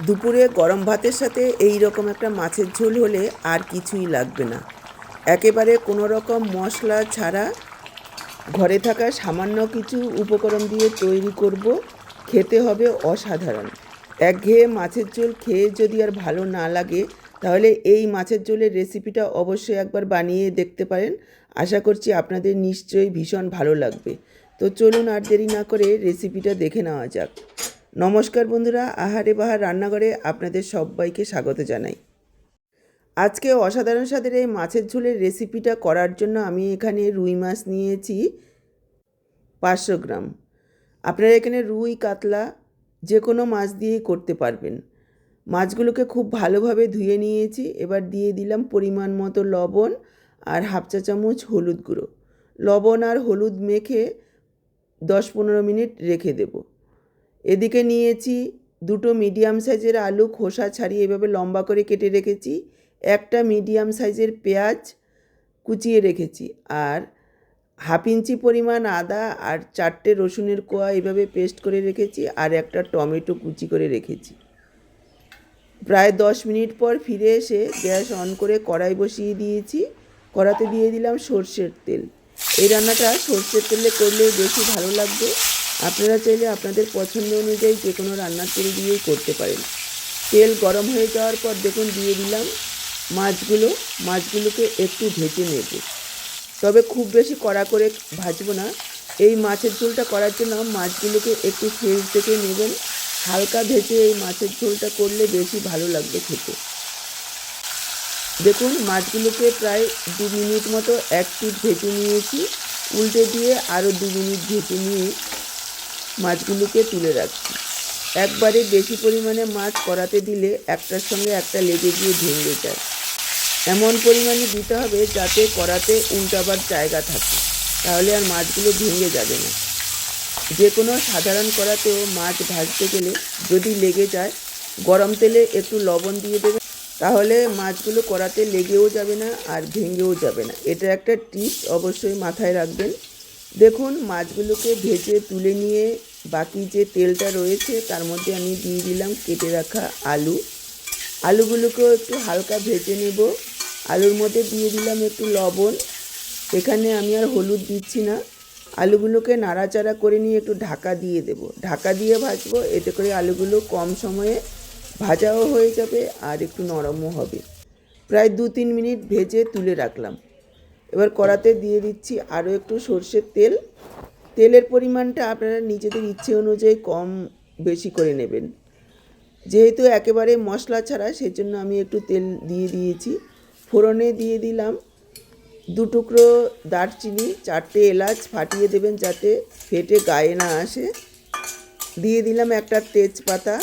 দুপুরে গরম ভাতের সাথে এই রকম একটা মাছের ঝোল হলে আর কিছুই লাগবে না। একেবারে কোনো রকম মশলা ছাড়া ঘরে থাকা সামান্য কিছু উপকরণ দিয়ে তৈরি করব। খেতে হবে অসাধারণ। একঘেয়ে মাছের ঝোল খেয়ে যদি আর ভালো না লাগে, তাহলে এই মাছের ঝোলের রেসিপিটা অবশ্যই একবার বানিয়ে দেখতে পারেন। আশা করছি আপনাদের নিশ্চয়ই ভীষণ ভালো লাগবে। তো চলুন আর দেরি না করে রেসিপিটা দেখে নেওয়া যাক। নমস্কার বন্ধুরা, আহারে বাহার রান্নাঘরে আপনাদের সবাইকে স্বাগত জানাই। আজকে অসাধারণ স্বাদের এই মাছের ঝোলের রেসিপিটা করার জন্য আমি এখানে রুই মাছ নিয়েছি পাঁচশো গ্রাম। আপনারা এখানে রুই, কাতলা যে কোনো মাছ দিয়েই করতে পারবেন। মাছগুলোকে খুব ভালোভাবে ধুয়ে নিয়েছি, এবার দিয়ে দিলাম পরিমাণ মতো লবণ আর হাফ চা চামচ হলুদ গুঁড়ো। লবণ আর হলুদ মেখে দশ পনেরো মিনিট রেখে দেবো। এদিকে নিয়েছি দুটো মিডিয়াম সাইজের আলু, খোসা ছাড়িয়ে এভাবে লম্বা করে কেটে রেখেছি। একটা মিডিয়াম সাইজের পেঁয়াজ কুচিয়ে রেখেছি। আর হাফ ইঞ্চি পরিমাণ আদা আর চারটে রসুনের কোয়া এভাবে পেস্ট করে রেখেছি আর একটা টমেটো কুচি করে রেখেছি। প্রায় দশ মিনিট পর ফিরে এসে গ্যাস অন করে কড়াই বসিয়ে দিয়েছি। কড়াতে দিয়ে দিলাম সর্ষের তেল। এই রান্নাটা সর্ষের তেলে করলে বেশি ভালো লাগবে। আপনারা চাইলে আপনাদের পছন্দ অনুযায়ী যে কোনো রান্নার তেল দিয়েই করতে পারেন। তেল গরম হয়ে যাওয়ার পর দেখুন দিয়ে দিলাম মাছগুলো। মাছগুলোকে একটু ভেজে নেব। তবে খুব বেশি কড়া করে ভাজবো না। এই মাছের ঝোলটা করার জন্য মাছগুলোকে একটু ফ্রেশ থেকে নেবেন। হালকা ভেজে এই মাছের ঝোলটা করলে বেশি ভালো লাগবে খেতে। দেখুন মাছগুলোকে প্রায় দু মিনিট মতো এক পিট ভেজে নিয়েছি। উল্টে দিয়ে আরও দু মিনিট ভেজে নিয়ে মাছগুলোকে তুলে রাখছি। একবারে বেশি পরিমাণে মাছ কড়াতে দিলে একটার সঙ্গে একটা লেগে গিয়ে ভেঙে যায়। এমন পরিমাণে দিতে হবে যাতে কড়াতে উল্টাবার জায়গা থাকে, তাহলে আর মাছগুলো ভেঙে যাবে না। যে কোনো সাধারণ কড়াতেও মাছ ভাজতে গেলে যদি লেগে যায়, গরম তেলে একটু লবণ দিয়ে দেবে, তাহলে মাছগুলো কড়াতে লেগেও যাবে না আর ভেঙেও যাবে না। এটা একটা টিপস অবশ্যই মাথায় রাখবেন। দেখুন, মাছগুলোকে ভেজে তুলে নিয়ে বাকি যে তেলটা রয়েছে, তার মধ্যে আমি দিয়ে দিলাম কেটে রাখা আলু। আলুগুলোকেও একটু হালকা ভেজে নেব। আলুর মধ্যে দিয়ে দিলাম একটু লবণ। এখানে আমি আর হলুদ দিচ্ছি না। আলুগুলোকে নাড়াচাড়া করে নিয়ে একটু ঢাকা দিয়ে দেব। ঢাকা দিয়ে ভাজবো, এতে করে আলুগুলো কম সময়ে ভাজাও হয়ে যাবে আর একটু নরমও হবে। প্রায় দু তিন মিনিট ভেজে তুলে রাখলাম। এবার কড়াতে দিয়ে দিচ্ছি আরও একটু সর্ষের তেল। তেলের পরিমাণটা আপনারা নিজেদের ইচ্ছে অনুযায়ী কম, বেশি করে নেবেন। যেহেতু একেবারে মশলা ছাড়া, সেজন্য আমি একটু তেল দিয়ে দিয়েছি। ফোড়নে দিয়ে দিলাম দু টুকরো দারচিনি, চারটে এলাচ ফাটিয়ে দেবেন যাতে ফেটে গায়ে না আসে। দিয়ে দিলাম একটা তেজপাতা।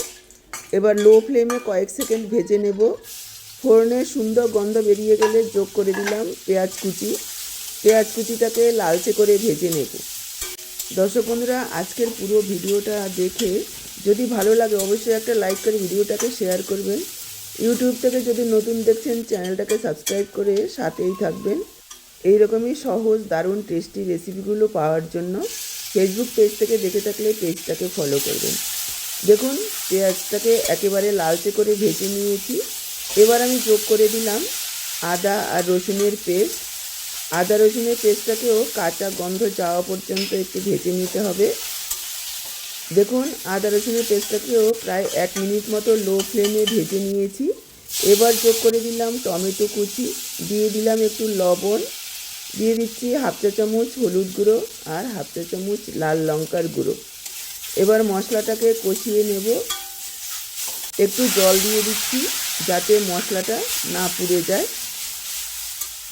এবার লো ফ্লেমে কয়েক সেকেন্ড ভেজে নেব। ফোড়নের সুন্দর গন্ধ বেরিয়ে গেলে যোগ করে দিলাম পেঁয়াজ কুচি। পেঁয়াজ কুচিটাকে লালচে করে ভেজে নেব। দর্শক বন্ধুরা, আজকের পুরো ভিডিওটা দেখে যদি ভালো লাগে অবশ্যই একটা লাইক করে ভিডিওটাকে শেয়ার করবেন। ইউটিউব থেকে যদি নতুন দেখছেন চ্যানেলটাকে সাবস্ক্রাইব করে সাথেই থাকবেন। এই রকমই সহজ, দারুণ টেস্টি রেসিপিগুলো পাওয়ার জন্য ফেসবুক পেজ থেকে দেখে থাকলে পেজটাকে ফলো করবেন। দেখুন, পেঁয়াজটাকে একেবারে লালচে করে ভেজে নিয়েছি। এবার আমি যোগ করে দিলাম আদা আর রসুনের পেস্ট। আদা রসুনের পেস্টটাকেও কাঁচা গন্ধ যাওয়া পর্যন্ত একটু ভেজে নিতে হবে। দেখুন, আদা রসুনের পেস্টটাকেও প্রায় এক মিনিট মতো লো ফ্লেমে ভেজে নিয়েছি। এবার যোগ করে দিলাম টমেটো কুচি, দিয়ে দিলাম একটু লবণ। দিয়ে দিচ্ছি হাফ চা চামচ হলুদ গুঁড়ো আর হাফ চা চামচ লাল লঙ্কার গুঁড়ো। এবার মশলাটাকে কষিয়ে নেব। একটু জল দিয়ে দিচ্ছি যাতে মশলাটা না পুড়ে যায়।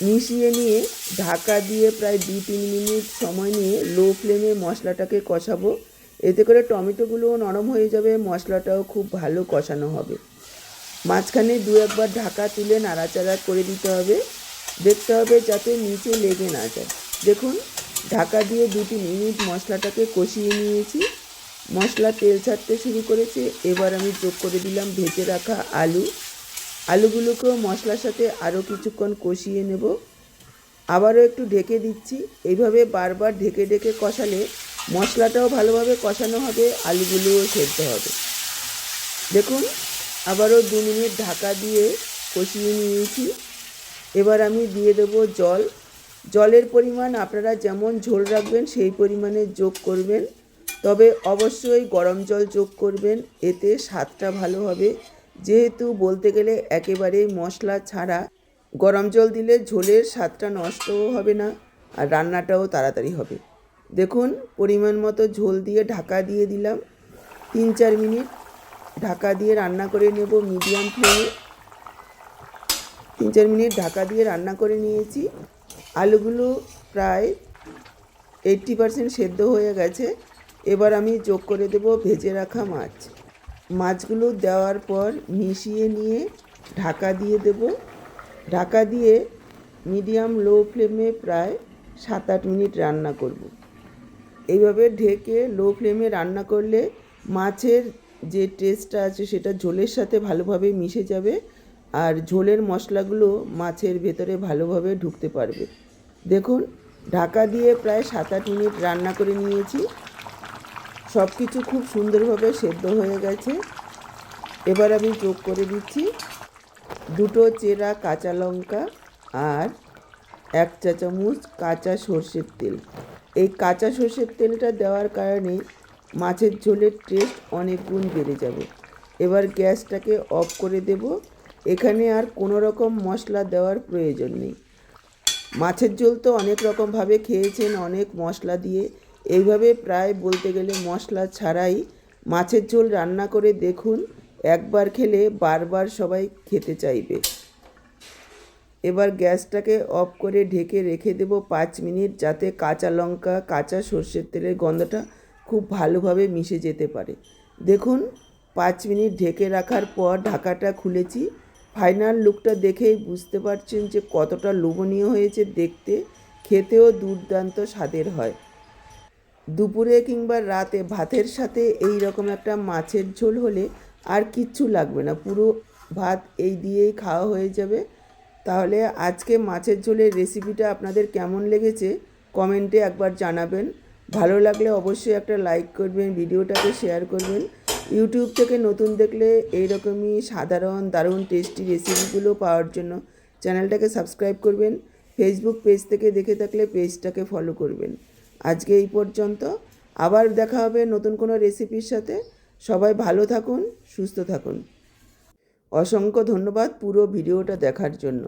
মিশিয়ে নিয়ে ঢাকা দিয়ে প্রায় দু তিন মিনিট সময় নিয়ে লো ফ্লেমে মশলাটাকে কষাবো। এতে করে টমেটোগুলোও নরম হয়ে যাবে, মশলাটাও খুব ভালো কষানো হবে। মাঝখানে দু একবার ঢাকা তুলে নাড়াচাড়া করে দিতে হবে। দেখতে হবে যাতে নিচে লেগে না যায়। দেখুন, ঢাকা দিয়ে দু তিন মিনিট মশলাটাকে কষিয়ে নিয়েছি। মশলা তেল ছাড়তে শুরু করেছে। এবার আমি যোগ করে দিলাম ভেজে রাখা আলু। আলুগুলোকেও মশলার সাথে আরও কিছুক্ষণ কষিয়ে নেব। আবারও একটু ঢেকে দিচ্ছি। এইভাবে বারবার ঢেকে ঢেকে কষালে মশলাটাও ভালোভাবে কষানো হবে, আলুগুলোও সেদ্ধ হবে। দেখুন, আবারও দু মিনিট ঢাকা দিয়ে কষিয়ে নিয়েছি। এবার আমি দিয়ে দেবো জল। জলের পরিমাণ আপনারা যেমন ঝোল রাখবেন, সেই পরিমাণে যোগ করবেন। তবে অবশ্যই গরম জল যোগ করবেন, এতে স্বাদটা ভালো হবে। যেহেতু বলতে গেলে একেবারেই মশলা ছাড়া গরম জল দিলে ঝোলের স্বাদটা নষ্টও হবে না আর রান্নাটাও তাড়াতাড়ি হবে। দেখুন, পরিমাণ মতো ঝোল দিয়ে ঢাকা দিয়ে দিলাম। তিন চার মিনিট ঢাকা দিয়ে রান্না করে নেব মিডিয়াম ফ্লেমে। তিন চার মিনিট ঢাকা দিয়ে রান্না করে নিয়েছি। আলুগুলো প্রায় এইট্টি পারসেন্ট সেদ্ধ হয়ে গেছে। এবার আমি যোগ করে দেব ভেজে রাখা মাছ। মাছগুলো দেওয়ার পর মিশিয়ে নিয়ে ঢাকা দিয়ে দেব। ঢাকা দিয়ে মিডিয়াম লো ফ্লেমে প্রায় সাত আট মিনিট রান্না করব। এইভাবে ঢেকে লো ফ্লেমে রান্না করলে মাছের যে টেস্টটা আছে সেটা ঝোলের সাথে ভালোভাবে মিশে যাবে আর ঝোলের মশলাগুলো মাছের ভেতরে ভালোভাবে ঢুকতে পারবে। দেখুন, ঢাকা দিয়ে প্রায় সাত আট মিনিট রান্না করে নিয়েছি। সব কিছু খুব সুন্দরভাবে সেদ্ধ হয়ে গেছে। এবার আমি যোগ করে দিচ্ছি দুটো চেরা কাঁচা লঙ্কা আর এক চা চামচ কাঁচা সর্ষের তেল। এই কাঁচা সর্ষের তেলটা দেওয়ার কারণে মাছের ঝোলের টেস্ট অনেক গুণ বেড়ে যাবে। এবার গ্যাসটাকে অফ করে দেব। এখানে আর কোনো রকম মশলা দেওয়ার প্রয়োজন নেই। মাছের ঝোল তো অনেক রকমভাবে খেয়েছেন, অনেক মশলা দিয়ে এইভাবে প্রায় বলতে গেলে মশলা ছাড়াই মাছের ঝোল রান্না করে দেখুন, একবার খেলে বারবার সবাই খেতে চাইবে। এবার গ্যাসটাকে অফ করে ঢেকে রেখে দেবো পাঁচ মিনিট যাতে কাঁচা লঙ্কা, কাঁচা সর্ষের তেলের গন্ধটা খুব ভালোভাবে মিশে যেতে পারে। দেখুন, পাঁচ মিনিট ঢেকে রাখার পর ঢাকাটা খুলেছি। ফাইনাল লুকটা দেখেই বুঝতে পারছেন যে কতটা লোভনীয় হয়েছে দেখতে। খেতেও দুর্দান্ত স্বাদের হয়। দুপুরে কিংবা রাতে ভাতের সাথে এই রকম একটা মাছের ঝোল হলে আর কিচ্ছু লাগবে না। পুরো ভাত এই দিয়েই খাওয়া হয়ে যাবে। তাহলে আজকে মাছের ঝোলের রেসিপিটা আপনাদের কেমন লেগেছে কমেন্টে একবার জানাবেন। ভালো লাগলে অবশ্যই একটা লাইক করবেন, ভিডিওটাকে শেয়ার করবেন। ইউটিউব থেকে নতুন দেখলে এইরকমই সাধারণ, দারুণ টেস্টি রেসিপিগুলো পাওয়ার জন্য চ্যানেলটাকে সাবস্ক্রাইব করবেন। ফেসবুক পেজ থেকে দেখে থাকলে পেজটাকে ফলো করবেন। আজকে এই পর্যন্ত। আবার দেখা হবে নতুন কোনো রেসিপির সাথে। সবাই ভালো থাকুন, সুস্থ থাকুন। অসংখ্য ধন্যবাদ পুরো ভিডিওটা দেখার জন্য।